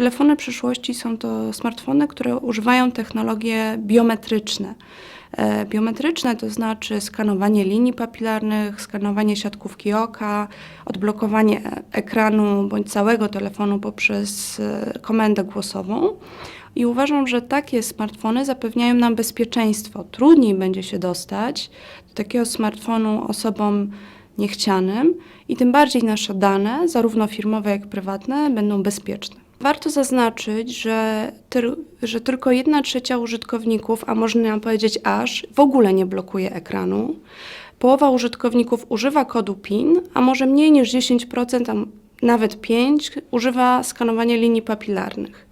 Telefony przyszłości są to smartfony, które używają technologie biometryczne. E, Biometryczne to znaczy skanowanie linii papilarnych, skanowanie siatkówki oka, odblokowanie ekranu bądź całego telefonu poprzez e, komendę głosową. I uważam, że takie smartfony zapewniają nam bezpieczeństwo. Trudniej będzie się dostać do takiego smartfonu osobom niechcianym i tym bardziej nasze dane, zarówno firmowe, jak prywatne, będą bezpieczne. Warto zaznaczyć, że, tyl, że tylko 1 trzecia użytkowników, a można powiedzieć aż, w ogóle nie blokuje ekranu. Połowa użytkowników używa kodu PIN, a może mniej niż 10%, a nawet 5% używa skanowania linii papilarnych.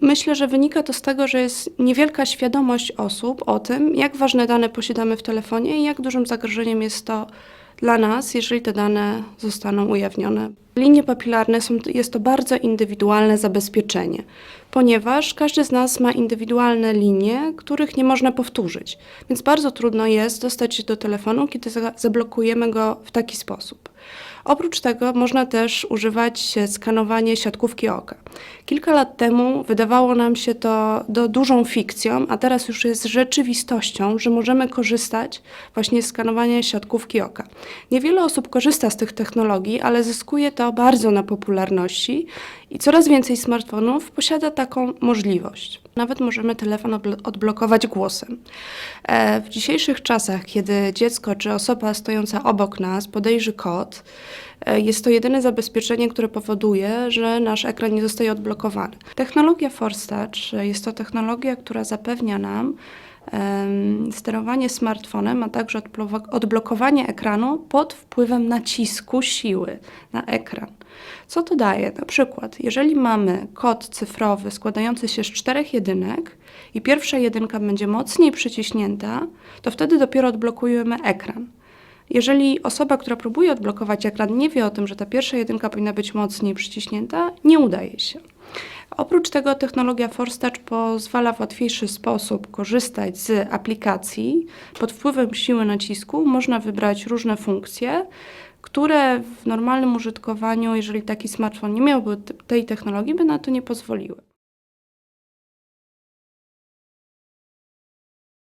Myślę, że wynika to z tego, że jest niewielka świadomość osób o tym, jak ważne dane posiadamy w telefonie i jak dużym zagrożeniem jest to dla nas, jeżeli te dane zostaną ujawnione. Linie papilarne są, jest to bardzo indywidualne zabezpieczenie, ponieważ każdy z nas ma indywidualne linie, których nie można powtórzyć, więc bardzo trudno jest dostać się do telefonu, kiedy za- zablokujemy go w taki sposób. Oprócz tego można też używać skanowania siatkówki oka. Kilka lat temu wydawało nam się to do dużą fikcją, a teraz już jest rzeczywistością, że możemy korzystać właśnie z skanowania siatkówki oka. Niewiele osób korzysta z tych technologii, ale zyskuje to bardzo na popularności i coraz więcej smartfonów posiada taką możliwość. Nawet możemy telefon odblo- odblokować głosem. E, W dzisiejszych czasach, kiedy dziecko czy osoba stojąca obok nas podejrzy kod, e, jest to jedyne zabezpieczenie, które powoduje, że nasz ekran nie zostaje odblokowany. Technologia Force Touch jest to technologia, która zapewnia nam sterowanie smartfonem, a także odblo- odblokowanie ekranu pod wpływem nacisku siły na ekran. Co to daje? Na przykład, jeżeli mamy kod cyfrowy składający się z czterech jedynek i pierwsza jedynka będzie mocniej przyciśnięta, to wtedy dopiero odblokujemy ekran. Jeżeli osoba, która próbuje odblokować ekran, nie wie o tym, że ta pierwsza jedynka powinna być mocniej przyciśnięta, nie udaje się. Oprócz tego technologia Force Touch pozwala w łatwiejszy sposób korzystać z aplikacji. Pod wpływem siły nacisku można wybrać różne funkcje, które w normalnym użytkowaniu, jeżeli taki smartfon nie miałby tej technologii, by na to nie pozwoliły.